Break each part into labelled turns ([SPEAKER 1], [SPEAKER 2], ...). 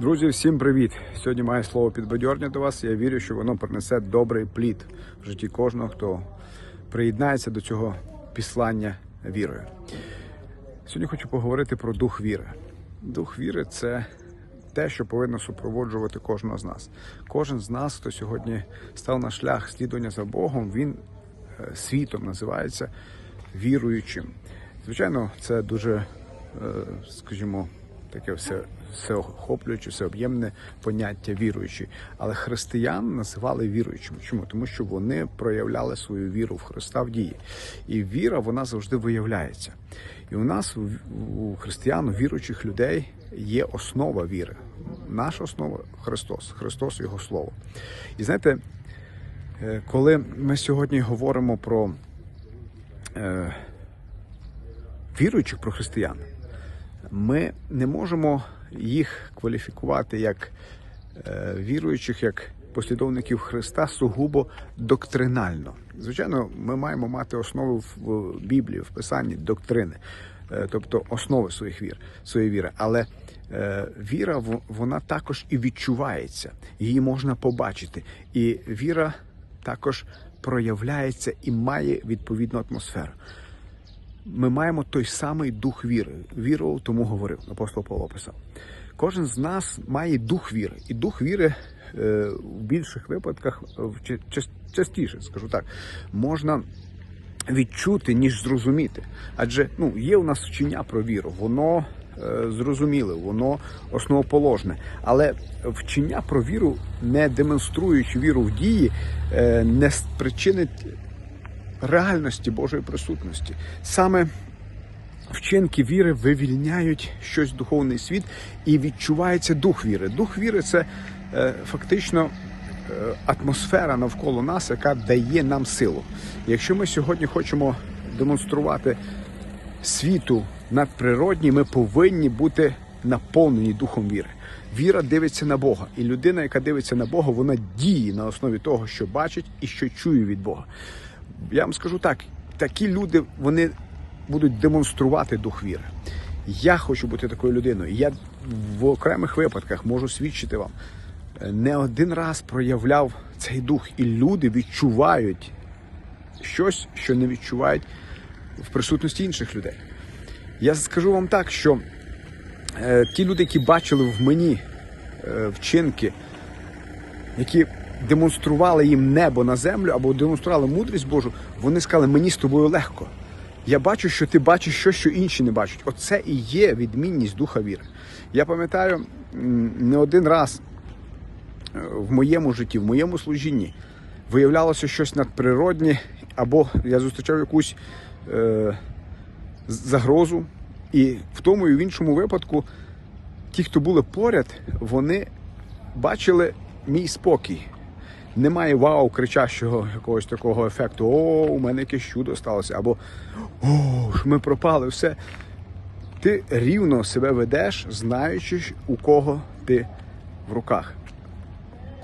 [SPEAKER 1] Друзі, всім привіт! Сьогодні маю слово підбадьорення до вас. Я вірю, що воно принесе добрий плід в житті кожного, хто приєднається до цього післання вірою. Сьогодні хочу поговорити про дух віри. Дух віри це те, що повинно супроводжувати кожного з нас. Кожен з нас, хто сьогодні став на шлях слідування за Богом, він е, світом називається віруючим. Звичайно, це дуже, е, скажімо, таке все, всеохоплююче, всеоб'ємне поняття віруючі. Але християн називали віруючими. Чому? Тому що вони проявляли свою віру в Христа в дії. І віра вона завжди виявляється. І у нас, у- християн, у віруючих людей, є основа віри. Наша основа Христос, Христос Його Слово. І знаєте, е, коли ми сьогодні говоримо про е, віруючих про християн, ми не можемо їх кваліфікувати як е, віруючих, як послідовників Христа сугубо доктринально. Звичайно, ми маємо мати основи в Біблії, в Писанні доктрини, е, тобто основи своїх вір, своєї віри. Але е, віра вона також і відчувається, її можна побачити. І віра також проявляється і має відповідну атмосферу ми маємо той самий дух віри. Вірував, тому говорив. Апостол Павло писав. Кожен з нас має дух віри, і дух віри е, в більших випадках в ча- ча- частіше, скажу так, можна відчути, ніж зрозуміти. Адже ну, є у нас вчення про віру, воно е, зрозуміле, воно основоположне. Але вчення про віру, не демонструючи віру в дії, е, не спричинить реальності Божої присутності. Саме вчинки віри вивільняють щось духовний світ і відчувається дух віри. Дух віри це е, фактично е, атмосфера навколо нас, яка дає нам силу. Якщо ми сьогодні хочемо демонструвати світу надприродній, ми повинні бути наповнені духом віри. Віра дивиться на Бога, і людина, яка дивиться на Бога, вона діє на основі того, що бачить і що чує від Бога. Я вам скажу так: такі люди вони будуть демонструвати дух віри. Я хочу бути такою людиною. Я в окремих випадках можу свідчити вам, не один раз проявляв цей дух, і люди відчувають щось, що не відчувають в присутності інших людей. Я скажу вам так, що е, ті люди, які бачили в мені е, вчинки, які демонстрували їм небо на землю або демонстрували мудрість Божу, вони сказали, мені з тобою легко. Я бачу, що ти бачиш щось, що інші не бачать. Оце і є відмінність духа віри. Я пам'ятаю не один раз е, в моєму житті, в моєму служінні виявлялося щось надприроднє, або я зустрічав якусь е, загрозу, і в тому і в іншому випадку ті, хто були поряд, вони бачили мій спокій. Немає вау, кричащого якогось такого ефекту. О, у мене якесь чудо сталося, або о, ми пропали, все. Ти рівно себе ведеш, знаючи, у кого ти в руках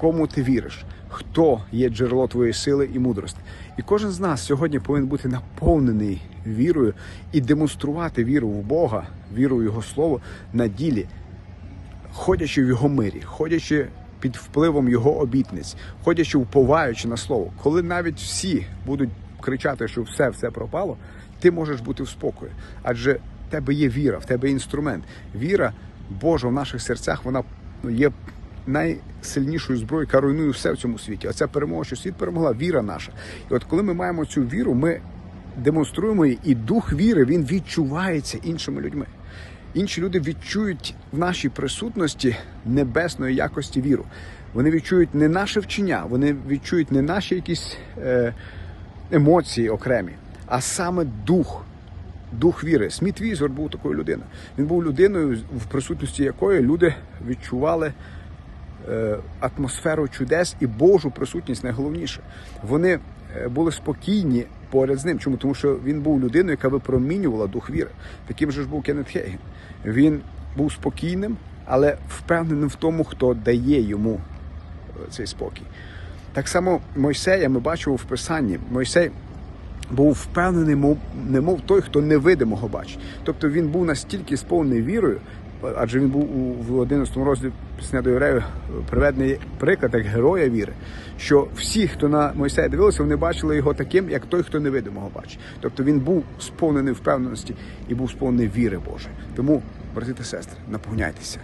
[SPEAKER 1] кому ти віриш, хто є джерело твоєї сили і мудрості. І кожен з нас сьогодні повинен бути наповнений вірою і демонструвати віру в Бога, віру в Його Слово на ділі, ходячи в його мирі, ходячи під впливом його обітниць, ходячи уповаючи на слово. Коли навіть всі будуть кричати, що все, все пропало, ти можеш бути в спокої. Адже в тебе є віра, в тебе є інструмент. Віра Божа в наших серцях, вона ну, є найсильнішою зброєю, яка руйнує все в цьому світі. Оця перемога, що світ перемогла, віра наша. І от коли ми маємо цю віру, ми демонструємо її, і дух віри він відчувається іншими людьми. Інші люди відчують в нашій присутності небесної якості віру. Вони відчують не наше вчення, вони відчують не наші якісь е, емоції окремі, а саме дух. Дух віри. Сміт Візор був такою людиною. Він був людиною, в присутності якої люди відчували е, атмосферу чудес і Божу присутність найголовніше. Вони е, були спокійні поряд з ним. Чому? Тому що він був людиною, яка випромінювала дух віри. Таким же ж був Кеннет Хейген. Він був спокійним, але впевненим в тому, хто дає йому е, цей спокій. Так само Мойсея ми бачимо в Писанні. Мойсей був впевнений, мов, немов той, хто невидимого бачить. Тобто він був настільки сповнений вірою, адже він був у в 11 розділі пісня до євреїв приведений приклад як героя віри, що всі, хто на Мойсея дивилися, вони бачили його таким, як той, хто невидимого бачить. Тобто він був сповнений впевненості і був сповнений віри Божої. Тому, брати та сестри, наповняйтеся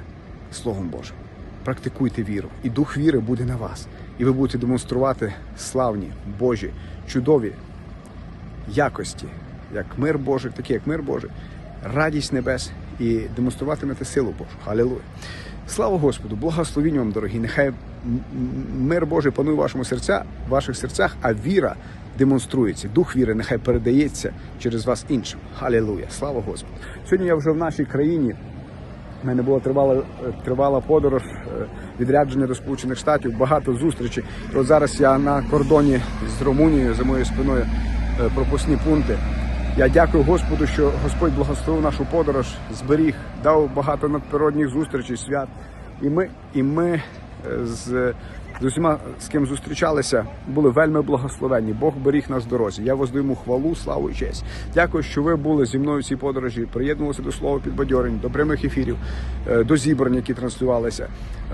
[SPEAKER 1] Словом Божим, практикуйте віру, і дух віри буде на вас, і ви будете демонструвати славні, Божі, чудові якості, як мир Божий, такі як мир Божий, радість небес і демонструватимете силу Божу. Халілуя. Слава Господу, благословінь вам, дорогі. Нехай мир Божий панує в вашому серця, в ваших серцях, а віра демонструється. Дух віри нехай передається через вас іншим. Халілуя. Слава Господу. Сьогодні я вже в нашій країні. У мене була тривала, тривала подорож, е, відрядження до Сполучених Штатів, багато зустрічей. От зараз я на кордоні з Румунією за моєю спиною е, пропускні пункти. Я дякую Господу, що Господь благословив нашу подорож, зберіг, дав багато надприродних зустрічей, свят. І ми, і ми е, з, з усіма, з ким зустрічалися, були вельми благословенні. Бог беріг нас в дорозі. Я воздаю хвалу, славу і честь. Дякую, що ви були зі мною в цій подорожі, приєднувалися до слова підбадьорень, до прямих ефірів, е, до зібрань, які транслювалися.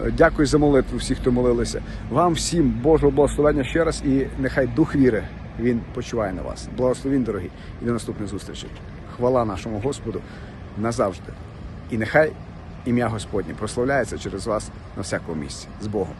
[SPEAKER 1] Е, Дякую за молитву всіх, хто молилися. Вам всім Божого благословення ще раз і нехай дух віри він почуває на вас. Благословін, дорогі, і до наступних зустрічей. Хвала нашому Господу назавжди. І нехай ім'я Господнє прославляється через вас на всякому місці. З Богом.